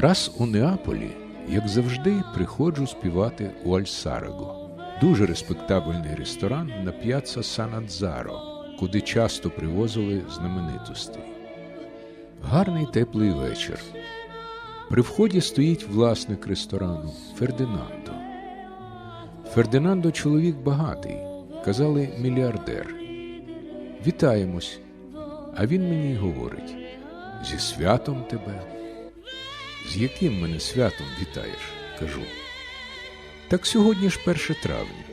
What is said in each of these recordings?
Раз у Неаполі, як завжди, приходжу співати у Альсараго, дуже респектабельний ресторан на п'яцца Санадзаро, куди часто привозили знаменитостей. Гарний теплий вечір. При вході стоїть власник ресторану Фердинандо. Фердинандо чоловік багатий, казали мільярдер. Вітаємось. А він мені й говорить: зі святом тебе. З яким мене святом вітаєш? кажу. Так сьогодні ж 1 травня.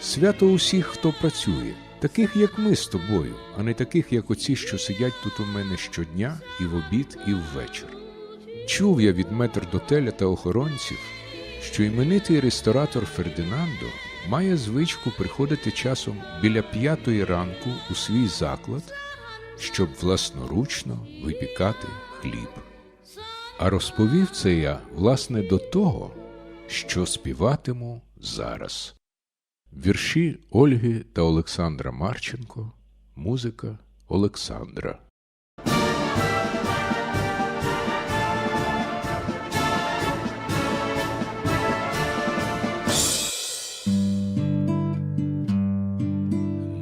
Свято усіх, хто працює, таких, як ми з тобою, а не таких, як оці, що сидять тут у мене щодня і в обід, і ввечір. Чув я від метрдотеля та охоронців, що іменитий ресторатор Фердинандо має звичку приходити часом біля п'ятої ранку у свій заклад, щоб власноручно випікати хліб. А розповів це я, власне, до того, що співатиму зараз. Вірші Ольги та Олександра Марченко, музика Олександра.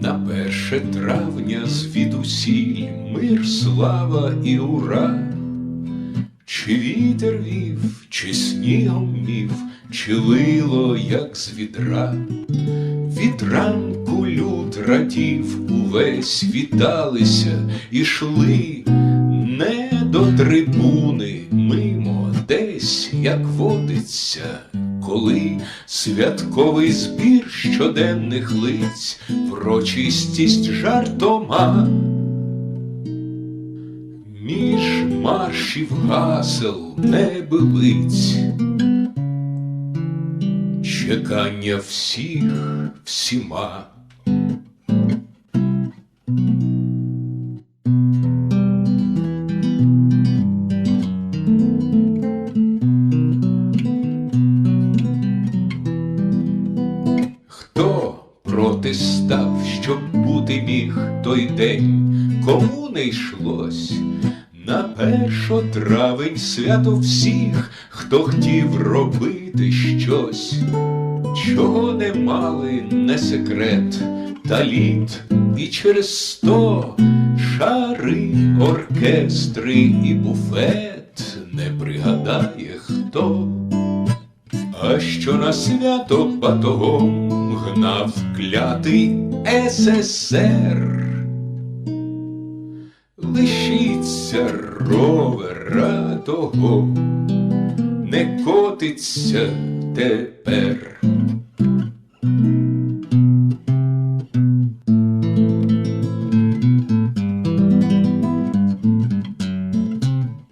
На перше травня звідусіль мир, слава і ура. Чи вітер вів, чи снігом мів, чи лило, як з відра. Від ранку люд радів, увесь віталися, ішли не до трибуни, мимо десь, як водиться, коли святковий збір щоденних лиць, врочистість жартома. Маршів гасел небилиць, чекання всіх всіма. Хто проти став, щоб бути міг той день, кому не йшлось? На першо травень свято всіх, хто хотів робити щось, чого не мали, не секрет, та літ, і через сто шари, оркестри і буфет не пригадає хто. А що на свято батогом гнав клятий СССР. Лишиться ровера того, не котиться тепер.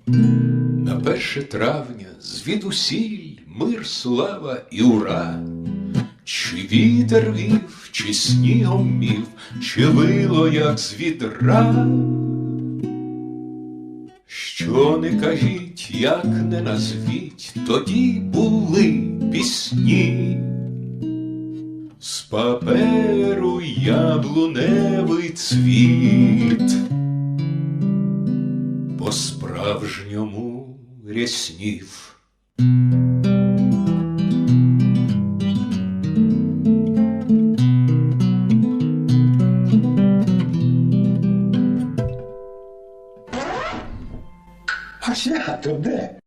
На перше травня звідусіль мир, слава і ура. Чи вітер вів, чи снігом мів, чи вило, як з відра. Що не кажіть, як не назвіть, тоді були пісні. З паперу яблуневий цвіт по-справжньому ряснів. А свято де?